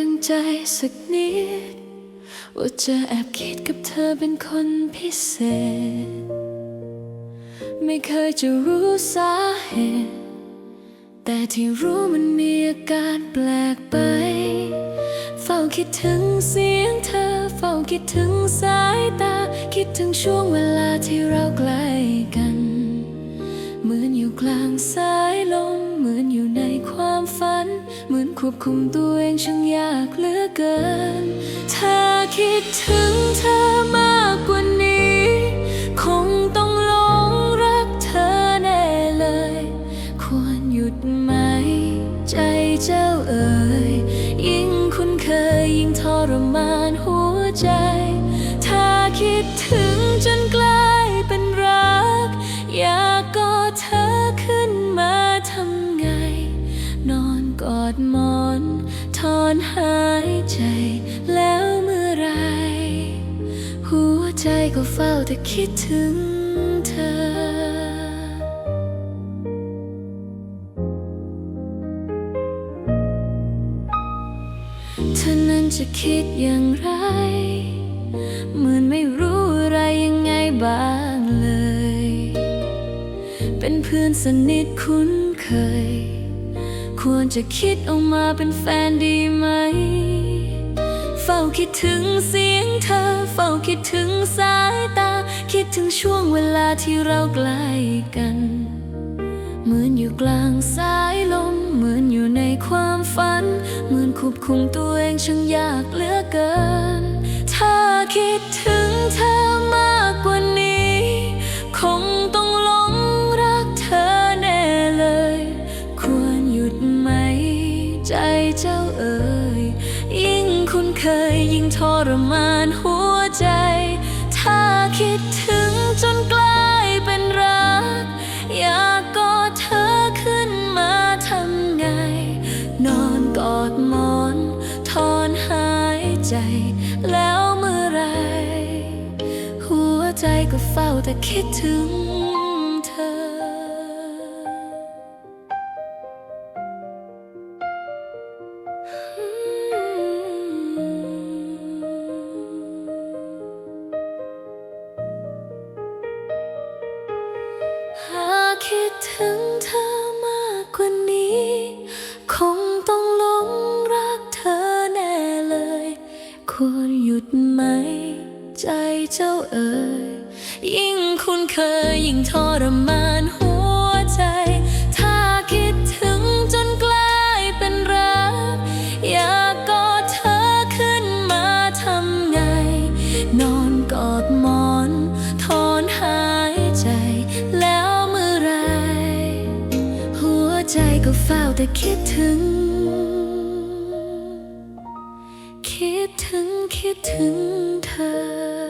ตั้งใจสักนิด ว่าจะแอบคิดกับเธอเป็นคนพิเศษ ไม่เคยจะรู้สาเหตุ แต่ที่รู้มันมีอาการแปลกไป เฝ้าคิดถึงเสียงเธอ เฝ้าคิดถึงสายตา คิดถึงช่วงเวลาที่เราใกล้กัน ควบคุมตัวเองช่างยากเหลือเกิน ถ้าคิดถึงเธอมากกว่านี้ ถอนหายใจแล้วเมื่อไร หัวใจก็เฝ้าแต่คิดถึงเธอเธอนั้นจะคิดอย่างไร เหมือนไม่รู้อะไรยังไงบ้างเลย เป็นเพื่อนสนิทคุ้นเคย ควรจะคิดออกมาเป็นแฟนดีไหม เฝ้าคิดถึงเสียงเธอ เฝ้าคิดถึงสายตา คิดถึงช่วงเวลาที่เราใกล้กัน เหมือนอยู่กลางสายลม เหมือนอยู่ในความฝัน เหมือนควบคุมตัวเองช่างยากเหลือเกิน ถ้าคิดถึงเธอ ยยิ่งทรมานหัวใจ ถ้าคิดถึงจนกลายเป็นรัก อยากกอดเธอขึ้นมาทำไง นอนกอดหมอนถอนหายใจ แล้วเมื่อไร หัวใจก็เฝ้าแต่คิดถึง ควรหยุดไหม ใจเจ้าเอ๋ยยิ่งคุ้นเคยยิ่งทรมานหัวใจ ถ้าคิดถึงจนกลายเป็นรัก อยากกอดเธอขึ้นมาทำไง นอนกอดหมอนถอนหายใจ แล้วเมื่อไหรหัวใจก็เฝ้าแต่คิดถึง คิดถึงคิดถึงเธอ